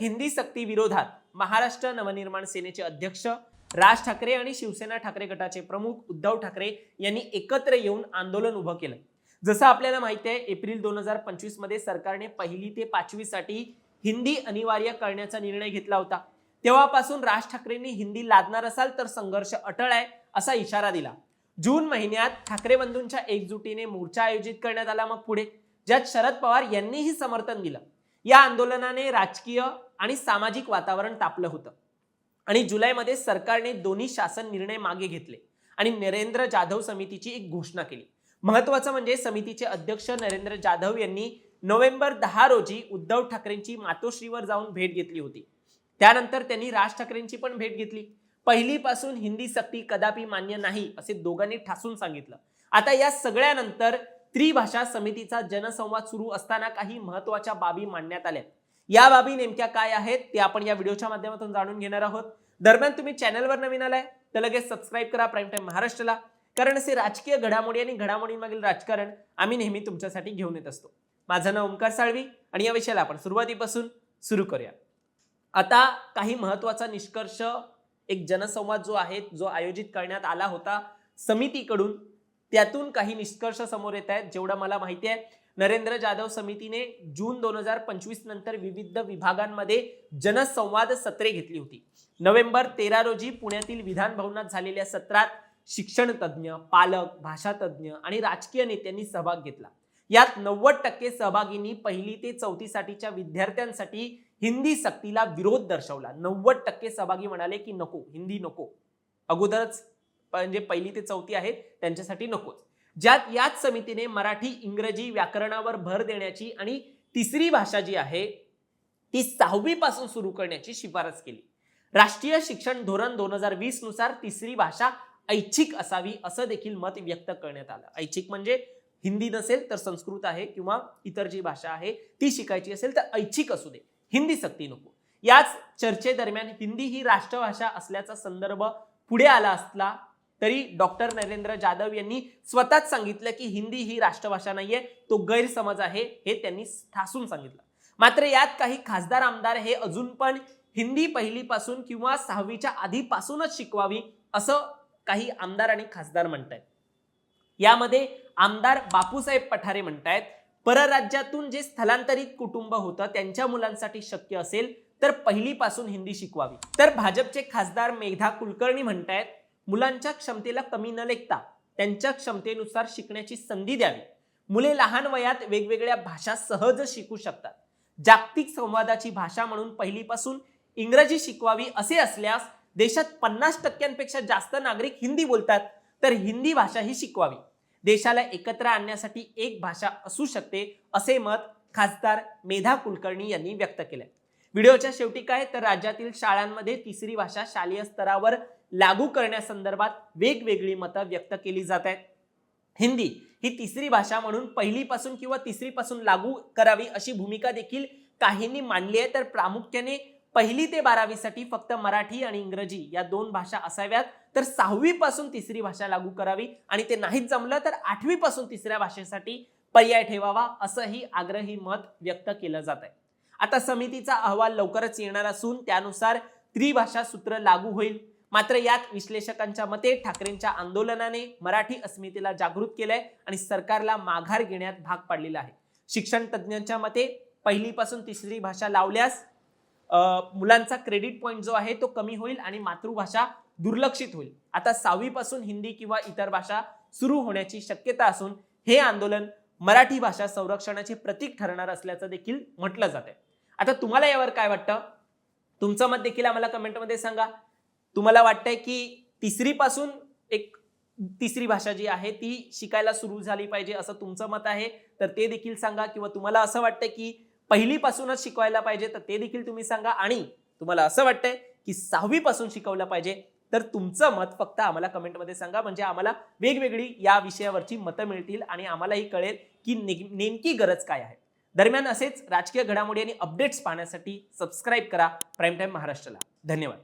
हिंदी सक्ती विरोधात महाराष्ट्र नवनिर्माण सेनेचे अध्यक्ष राज ठाकरे आणि शिवसेना ठाकरे गटाचे प्रमुख उद्धव ठाकरे यांनी एकत्र येऊन आंदोलन उभं केलं. जसं आपल्याला माहिती आहे एप्रिल दोन हजार पंचवीसमध्ये सरकारने पहिली ते पाचवी साठी हिंदी अनिवार्य करण्याचा निर्णय घेतला होता. तेव्हापासून राज ठाकरेंनी हिंदी लादणार असाल तर संघर्ष अटळ आहे असा इशारा दिला. जून महिन्यात ठाकरे बंधूंच्या एकजुटीने मोर्चा आयोजित करण्यात आला मग पुढे. ज्यात शरद पवार यांनीही समर्थन दिलं. या आंदोलनाने राजकीय आणि सामाजिक वातावरण तापलं होतं. आणि जुलैमध्ये सरकारने दोन्ही शासन निर्णय मागे घेतले आणि नरेंद्र जाधव समितीची एक घोषणा केली. महत्वाचं म्हणजे समितीचे अध्यक्ष नरेंद्र जाधव यांनी नोव्हेंबर दहा रोजी उद्धव ठाकरेंची मातोश्रीवर जाऊन भेट घेतली होती. त्यानंतर त्यांनी राज ठाकरेंची पण भेट घेतली. पहिलीपासून हिंदी सक्ती कदापि मान्य नाही असे दोघांनी ठासून सांगितलं. आता या सगळ्यानंतर त्रिभाषा समितीचा जनसंवाद सुरू असताना काही महत्त्वाच्या बाबी मांडण्यात आल्या या बाबी नेमक्या काय आहेत ते आपण या व्हिडिओच्या माध्यमातून जाणून घेणार आहोत. दरम्यान तुम्ही चॅनलवर नवीन आलाय तर लगेच सबस्क्राईब करा प्राईम टाईम महाराष्ट्राला. कारण असे राजकीय घडामोडी आणि घडामोडींमागील राजकारण आम्ही नेहमी तुमच्यासाठी घेऊन येत असतो. माझं नाव ओंकार साळवी आणि या विषयाला आपण सुरुवातीपासून सुरू करूया. आता काही महत्त्वाचा निष्कर्ष एक जनसंवाद जो आहे जो आयोजित करण्यात आला होता समितीकडून त्यातून काही निष्कर्ष समोर येत आहेत जेवढं मला माहिती आहे. नरेंद्र जाधव समितीने जून दोन हजार पंचवीस नंतर विविध विभागांमध्ये जनसंवाद सत्रे घेतली होती. नोव्हेंबर तेरा रोजी पुण्यातील विधान भवनात झालेल्या सत्रात शिक्षण तज्ज्ञ पालक भाषातज्ज्ञ आणि राजकीय नेत्यांनी सहभाग घेतला. यात नव्वद टक्के सहभागींनी पहिली ते चौथीसाठीच्या विद्यार्थ्यांसाठी हिंदी सक्तीला विरोध दर्शवला. नव्वद टक्के सहभागी म्हणाले की नको हिंदी नको. अगोदरच म्हणजे पहिली ते चौथी आहेत त्यांच्यासाठी नकोच. ज्यात याच समितीने मराठी इंग्रजी व्याकरणावर भर देण्याची आणि तिसरी भाषा जी आहे ती सहावी पासून सुरू करण्याची शिफारस केली. राष्ट्रीय शिक्षण धोरण दोन हजार वीसनुसार तिसरी भाषा ऐच्छिक असावी असं देखील मत व्यक्त करण्यात आलं. ऐच्छिक म्हणजे हिंदी नसेल तर संस्कृत आहे किंवा इतर जी भाषा आहे ती शिकायची असेल तर ऐच्छिक असू दे. हिंदी सक्ती नको. याच चर्चेदरम्यान हिंदी ही राष्ट्रभाषा असल्याचा संदर्भ पुढे आला असला तरी डॉक्टर नरेंद्र जाधव यांनी स्वतःच सांगितलं की हिंदी ही राष्ट्रभाषा नाहीये तो गैरसमज आहे हे त्यांनी ठासून सांगितलं. मात्र यात काही खासदार आमदार हे अजून पण हिंदी पहिलीपासून किंवा सहावीच्या आधीपासूनच शिकवावी असं काही आमदार आणि खासदार म्हणतायत. यामध्ये आमदार बापूसाहेब पठारे म्हणतायत परराज्यातून जे स्थलांतरित कुटुंब होतं त्यांच्या मुलांसाठी शक्य असेल तर पहिलीपासून हिंदी शिकवावी. तर भाजपचे खासदार मेघा कुलकर्णी म्हणतायत मुलांच्या क्षमतेला कमी न लेखता त्यांच्या क्षमतेनुसार शिकण्याची संधी द्यावी. मुले लहान वयात वेगवेगळ्या भाषा सहज शिकू शकतात. जागतिक संवादाची भाषा म्हणून पहिलीपासून इंग्रजी शिकवावी असे असल्यास देशात पन्नास टक्क्यांपेक्षा जास्त नागरिक हिंदी बोलतात तर हिंदी भाषा ही शिकवावी. देशाला एकत्र आणण्यासाठी एक भाषा असू शकते असे मत खासदार मेधा कुलकर्णी यांनी व्यक्त केले. व्हिडिओच्या शेवटी काय? तर राज्यातील शाळांमध्ये तिसरी भाषा शालेय स्तरावर लागू करण्यासंदर्भात वेगवेगळी मतं व्यक्त केली जात आहेत. हिंदी ही तिसरी भाषा म्हणून पहिलीपासून किंवा तिसरीपासून लागू करावी अशी भूमिका देखील काहींनी मांडली आहे. तर प्रामुख्याने पहिली ते बारावीसाठी फक्त मराठी आणि इंग्रजी या दोन भाषा असाव्यात. तर सहावीपासून तिसरी भाषा लागू करावी आणि ते नाहीच जमलं तर आठवीपासून तिसऱ्या भाषेसाठी पर्याय ठेवावा असंही आग्रही मत व्यक्त केलं जात आहे. आता समितीचा अहवाल लवकरच येणार असून त्यानुसार त्रिभाषा सूत्र लागू होईल. मात्र यात विश्लेषकांच्या मते ठाकरेंच्या आंदोलनाने मराठी अस्मितेला जागृत केलंय आणि सरकारला माघार घेण्यात भाग पाडलेला आहे. शिक्षण तज्ज्ञांच्या मते पहिलीपासून तिसरी भाषा लावल्यास मुलांचा क्रेडिट पॉईंट जो आहे तो कमी होईल आणि मातृभाषा दुर्लक्षित होईल. आता सहावीपासून हिंदी किंवा इतर भाषा सुरू होण्याची शक्यता असून हे आंदोलन मराठी भाषा संरक्षणाचे प्रतीक ठरणार असल्याचं देखील म्हटलं जात आहे आता तुम्हाला यावर काय वाटतं? तुमचं मत देखील आम्हाला कमेंटमध्ये सांगा. तुम्हाला वाटतंय की तिसरीपासून एक तिसरी भाषा जी आहे ती शिकायला सुरू झाली पाहिजे असं तुमचं मत आहे? तर ते देखील सांगा किंवा तुम्हाला असं वाटतंय की पहिलीपासूनच शिकवायला पाहिजे तर ते देखील तुम्ही सांगा. आणि तुम्हाला असं वाटतंय की सहावीपासून शिकवलं पाहिजे तर तुमचं मत फक्त आम्हाला कमेंटमध्ये सांगा. म्हणजे आम्हाला वेगवेगळी या विषयावरची मतं मिळतील आणि आम्हालाही कळेल की ने- नेमकी गरज काय आहे. दरम्यान असेच राजकीय घडामोडी आणि अपडेट्स पाहण्यासाठी सबस्क्राईब करा. प्राईम टाईम महाराष्ट्राला. धन्यवाद.